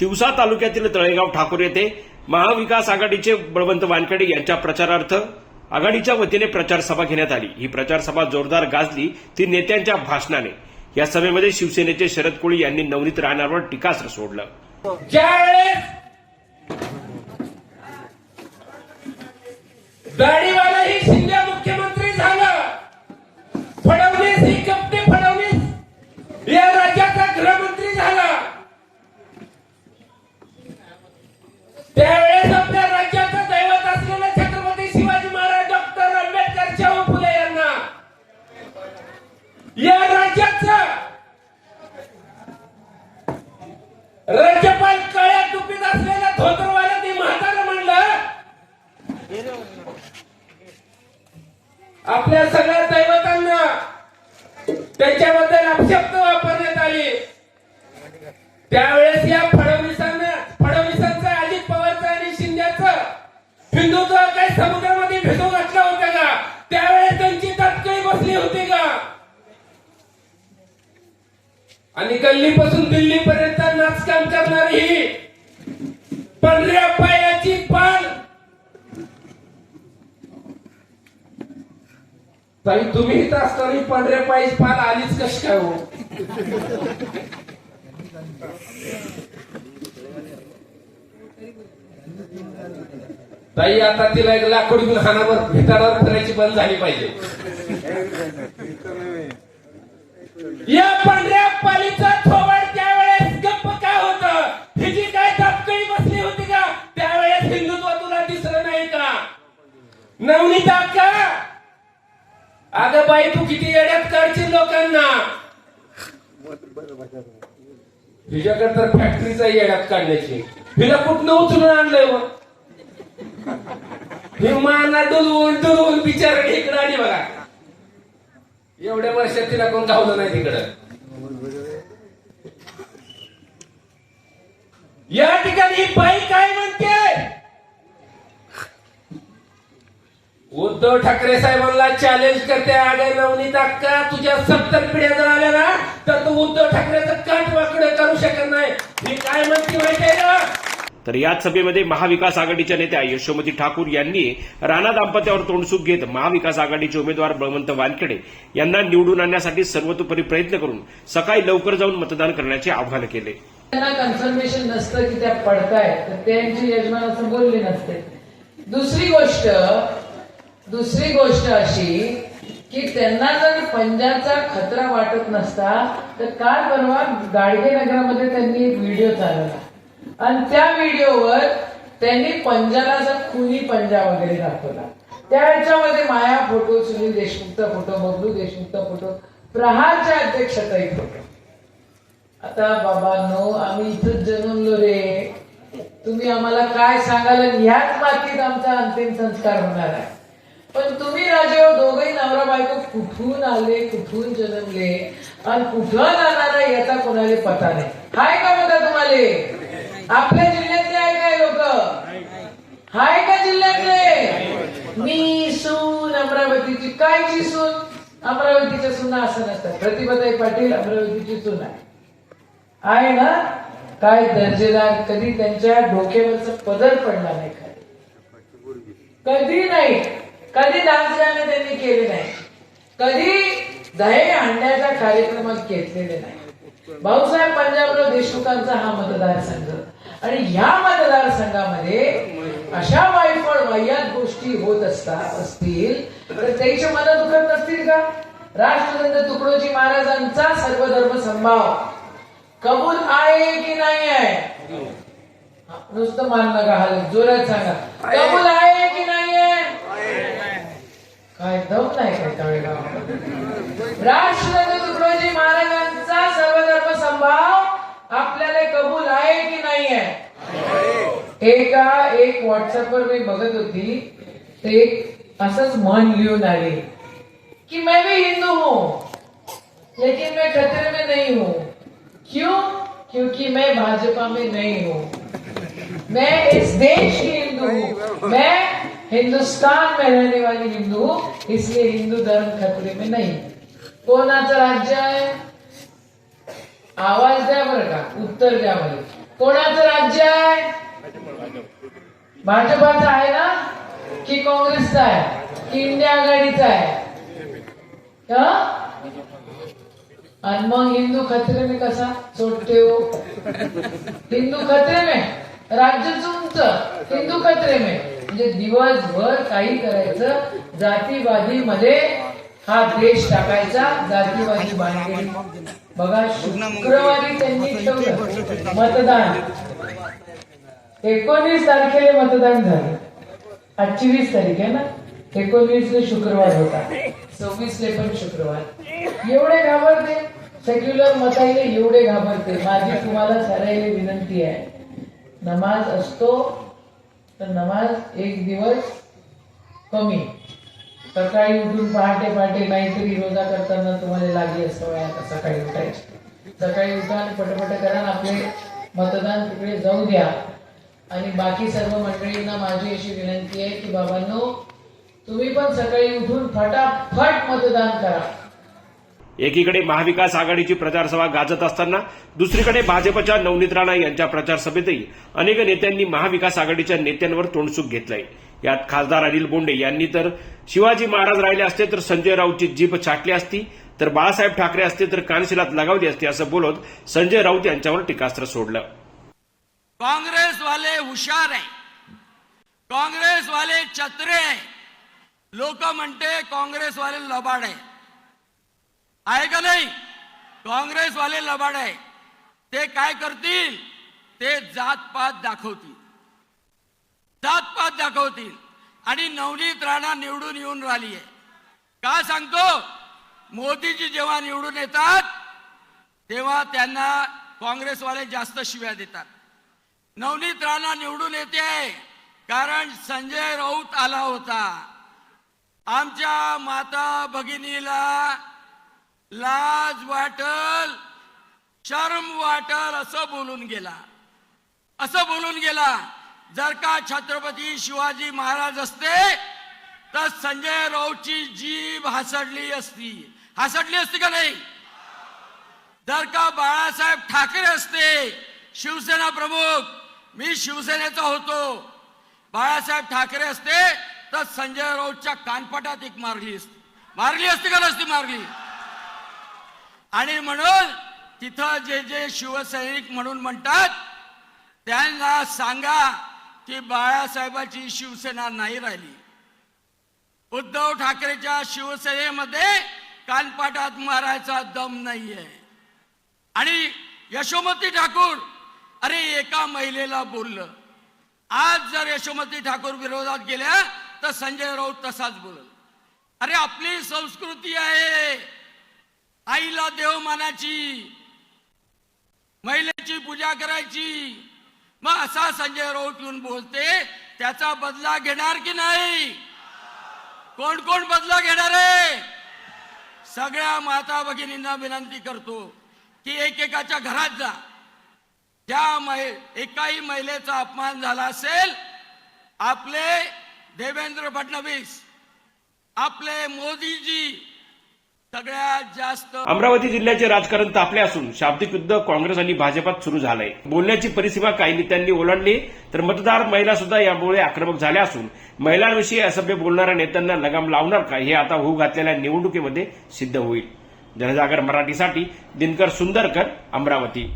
तिवसा तालुक्यातील तळेगाव ठाकूर येथे महाविकास आघाडीचे बळवंत वानखेडे यांच्या प्रचारार्थ आघाडीच्या वतीने प्रचार सभा घेण्यात आली. ही प्रचार सभा जोरदार गाजली. ती नेत्यांच्या भाषणाने. या सभेमध्ये शिवसेनेचे शरद कोळी यांनी नवनीत राहण्यावर टीकास्त्र सोडलं. ज्यावेळेस आपल्या सगळ्या दैवतांना त्याच्याबद्दल अपशब्द वापरण्यात आले. त्यावेळेस या फडणवीसांना फडणवीसांचा अजित पवारचा आणि शिंद्याचं हिंदुत्व काही समुद्रामध्ये भेटू घातला होता का? त्यावेळेस त्यांची तत्कळी बसली होती का? आणि गल्लीपासून दिल्लीपर्यंत नाचकाम करणारी ही पंधरा पाय पाल ताई तुम्ही इथं असताना ही पंढऱ्या पाल आलीच कशी काय हो? ताई आता तिला एक लाकूड घेऊन हानावर भिताडावर फिरायची बंद झाली पाहिजे. या पांढऱ्या पालीचा थो तिच्याकडे तर फॅक्टरीचा येड्यात काढण्याची. हिला कुठनं उचलून आणलंय मग? ही माना डुलवून डुलवून बिचार इकडं आणि बघा. एवढ्या वर्षात तिला कोण धावलं नाही तिकडं. या ठिकाणी बाई काय म्हणते? उद्धव ठाकरे साहेबांना चॅलेंज करते आगे नवनीत अक्का तुझ्या सत्तर पिढ्या जर आल्या ना तर तू उद्धव ठाकरेचं काट वाकडं करू शकत नाही. ही काय म्हणते माहितीये का? तर याच सभेमध्ये महाविकास आघाडीच्या नेत्या यशोमती ठाकूर यांनी राणा दाम्पत्यावर तोंडसूक घेत महाविकास आघाडीचे उमेदवार बळवंत वानखेडे यांना निवडून आणण्यासाठी सर्वतोपरी प्रयत्न करून सकाळी लवकर जाऊन मतदान करण्याचे आवाहन केले. त्यांना कन्फर्मेशन नसतं की त्या पडतायत. तर त्यांची यजमान असं बोलले नसते. दुसरी गोष्ट दुसरी गोष्ट अशी की त्यांना जर पंजाचा खतरा वाटत नसता तर काल परवा गाडगे नगरामध्ये त्यांनी एक व्हिडिओ चालवला. आणि त्या व्हिडिओवर त्यांनी पंजाला असं खुनी पंजा वगैरे दाखवला. त्या ह्याच्यामध्ये माया फोटो सुनील देशमुखचा फोटो बबलू देशमुखचा फोटो प्रहारच्या अध्यक्षताही फोटो. आता बाबांनो आम्ही इथंच जन्मलो रे. तुम्ही आम्हाला काय सांगाल? ह्याच मातीत आमचा अंतिम संस्कार होणार आहे. पण तुम्ही राजे हो, कुठून आले कुठून जन्मले आणि कुठं जाणार आहे याचा कोणाला पता नाही. हाय का बघा तुम्हाला? आपल्या जिल्ह्यातले आहे काय लोक? हाय का जिल्ह्यातले? मी सून अमरावतीची. कायची सून? अमरावतीच्या सुना असं नसतं. प्रतिभाताई पाटील अमरावतीची सून आहे. आहे ना? काय दर्जेदार. कधी त्यांच्या डोक्यावरच पदर पडला नाही काय कधी नाही. कधी डान्स त्यांनी केले नाही. कधी दहे आणण्याच्या कार्यक्रमात घेतलेले नाही. भाऊसाहेब पंजाबराव देशमुखांचा हा मतदारसंघ. आणि ह्या मतदारसंघामध्ये अशा वायफळ वाह्यात गोष्टी होत असतात असतील तर त्याच्या मनात दुखत नसतील का? राष्ट्रसंत तुकडोजी महाराजांचा सर्वधर्म संभाव. कबूल आहे की नाही आहे? नुसतं मान नका हाल जोरात सांगा. कबूल आहे की नाही? काय दम नाही काय तळेगाव राष्ट्रपती तुकडोजी महाराजांचा सर्वधर्म संभाव आपल्याला कबूल आहे की नाही आहे? एका एक व्हॉट्सअपवर मी बघत होती. ते असंच म्हण लिहून आले. कि मैं भी हिंदू हूँ लेकिन मैं खतरे में नहीं हूँ. क्यों? क्योंकि मैं भाजपा में नहीं हूँ. मैं इस देश की हिंदू हूँ. मैं हिंदुस्तान में रहने वाली हिंदू इसलिए हिंदू धर्म खतरे में नहीं। कोणाचं राज्य आहे? आवाज द्या बरं का उत्तर द्या बरं. कोणाचं राज्य आहे? भाजपाचं आहे ना? की काँग्रेसचं आहे? की इंडिया आघाडीचं आहे? आणि मग हिंदू खतरे में कसा? सोडते हो हिंदू खतरे में. राज्य उंच हिंदू खतरे में. म्हणजे दिवसभर काही करायचं जातीवादी मध्ये हा देश टाकायचा जातीवादी बांधणी बघा शुक्रवारी त्यांनी ठेवलं मतदान. एकोणीस तारखेला मतदान झालं. आजची वीस तारीख आहे ना? एकोणवीस शुक्रवार होता. सव्वीसले पण शुक्रवार. एवढे घाबरते. सेक्युलर मताईले एवढे घाबरते. माझी तुम्हाला सरायला विनंती आहे. नमाज असतो तर नमाज एक दिवस कमी. सकाळी उठून पहाटे पहाटे काहीतरी रोजा करताना तुम्हाला लागली असं आता सकाळी उठायची. सकाळी उठा आणि पटपट करा आपले मतदान तिकडे जाऊ द्या. आणि बाकी सर्व मंडळींना माझी अशी विनंती आहे की बाबांनो तुम्ही पण सकाळी उठून फटाफट मतदान करा. एकीकडे महाविकास आघाडीची प्रचारसभा गाजत असताना दुसरीकडे भाजपच्या नवनीत राणा यांच्या प्रचार सभेतही अनेक नेत्यांनी महाविकास आघाडीच्या नेत्यांवर तोंडसूक घेतलंय. यात खासदार अनिल बोंडे यांनी तर शिवाजी महाराज राहिले असते तर संजय राऊतची जीभ छाटली असती तर बाळासाहेब ठाकरे असते तर कानशिलात लगावली असती असं बोलत संजय राऊत यांच्यावर टीकास्त्र सोडलं. काँग्रेसवाले हुशार आहे. काँग्रेस वाले चत्रे आहे. लोक म्हणते काँग्रेस वाले लबाड आहे. आहे का नाही? काँग्रेसवाले लबाड आहे. ते काय करतील? ते जातपात दाखवतील. जातपात दाखवतील. आणि नवनीत राणा निवडून येऊन राहिली आहे. का सांगतो? मोदीजी जेव्हा निवडून येतात तेव्हा त्यांना काँग्रेसवाले जास्त शिव्या देतात. नवनीत राणा निवडून येते कारण संजय राऊत आला होता. आमच्या माता भगिनीला लाज वाटल शर्म वाटल असं बोलून गेला. असं बोलून गेला जर का छत्रपती शिवाजी महाराज असते तर संजय राऊतची जीभ हासडली असती. हासडली असती का नाही? जर का बाळासाहेब ठाकरे असते शिवसेना प्रमुख मी शिवसेनेचा होतो. बाळासाहेब ठाकरे असते तर संजय राऊतच्या कानपटात एक मारली असती. मारली असती का नसती मारली? आणि म्हणून तिथं जे जे शिवसैनिक म्हणून म्हणतात त्यांना सांगा की बाळासाहेबाची शिवसेना नाही राहिली. उद्धव ठाकरेच्या शिवसेनेमध्ये कानपाटात मारायचा दम नाहीये. आणि यशोमती ठाकूर अरे एका महिलेला बोललं. आज जर यशोमती ठाकूर विरोधात गेल्या तर संजय राऊत तसाच बोलल. अरे आपली संस्कृती आहे आईला देव मानाची महिलेची पूजा करायची मग असा संजय राऊत येऊन बोलते त्याचा बदला घेणार की नाही? कोण कोण बदला घेणार आहे? सगळ्या माता भगिनींना विनंती करतो की एकेकाच्या घरात जा. ज्या महि एकाही महिलेचा अपमान झाला असेल आपले देवेंद्र फडणवीस आपले मोदीजी सगळ्यात जास्त अमरावती जिल्ह्याचे राजकारण तापले असून शाब्दिक युद्ध काँग्रेस आणि भाजपात सुरू झालंय. बोलण्याची परिसीमा काही नेत्यांनी ओलांडली तर मतदार महिला सुद्धा यामुळे आक्रमक झाल्या असून महिलांविषयी असभ्य बोलणाऱ्या नेत्यांना लगाम लावणार का हे आता होऊ घातलेल्या निवडणुकीमध्ये सिद्ध होईल. जनजागर मराठीसाठी दिनकर सुंदरकर अमरावती.